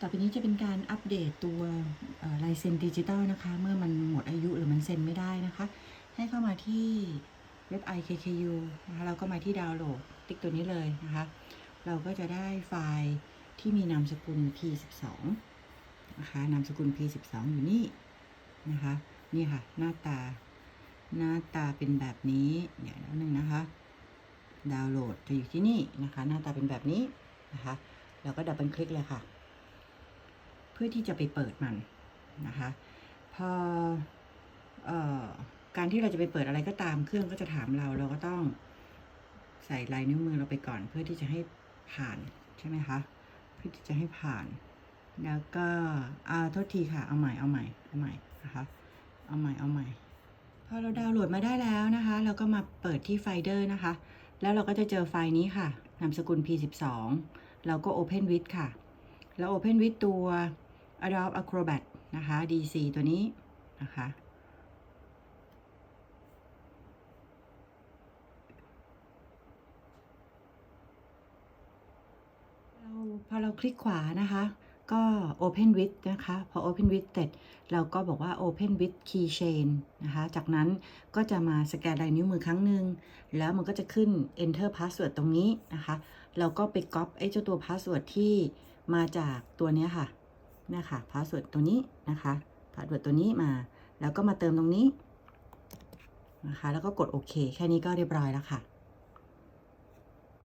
ต่อไปนี้จะเป็นการอัปเดตตัวลายเซ็นดิจิตอลนะคะ เมื่อมันหมดอายุหรือมันเซ็นไม่ได้นะคะ ให้เข้ามาที่เว็บ IKKU นะคะเราก็มาที่ดาวน์โหลดติ๊กตัวนี้เลยนะคะ เราก็จะได้ไฟล์ที่มีนามสกุล P12 นะคะนามสกุล P12 อยู่นี่นะคะ นี่ค่ะ หน้าตา หน้าตาเป็นแบบนี้ เดี๋ยวนิดนึงนะคะ ดาวน์โหลดจะอยู่ที่นี่นะคะ หน้าตาเป็นแบบนี้นะคะ เราก็ดับเบิลคลิกเลยค่ะ พื่อที่จะไปเปิดมันนะคะ พอออการที่เราจะไปเปิดอะไรก็ตามเครื่องก็จะถามเรา เราก็ต้องใส่ลายนิ้วมือเราไปก่อน เพื่อที่จะให้ผ่านใช่ไหมคะ เพื่อที่จะให้ผ่าน แล้วก็อาโทษทีค่ะ เอาใหม่ เอาใหม่ เอาใหม่นะคะ เอาใหม่ เอาใหม่ พอเราดาวน์โหลดมาได้แล้วนะคะ เราก็มาเปิดที่ไฟเดอร์นะคะ แล้วเราก็จะเจอไฟล์นี้ค่ะ นามสกุล P12 เราก็ Open with ค่ะ แล้ว Open with ตัว Adobe Acrobat นะคะ DC ตัวนี้นะคะเราพอเราคลิกขวานะคะ ก็ Open with นะคะ พอ Open with เสร็จเราก็บอกว่า Open with Keychain นะคะ จากนั้นก็จะมาสแกนลายนิ้วมือครั้งหนึ่ง แล้วมันก็จะขึ้น Enter Password ตรงนี้นะคะ เราก็ไปก๊อปไอ้เจ้าตัว Password ที่มาจากตัวเนะคะเนี่ยค่ะ Password ตัวนี้นะคะพาสเวิร์ดตัวนี้มา แล้วก็มาเติมตรงนี้นะคะ แล้วก็กดโอเค แค่นี้ก็เรียบร้อยแล้วค่ะ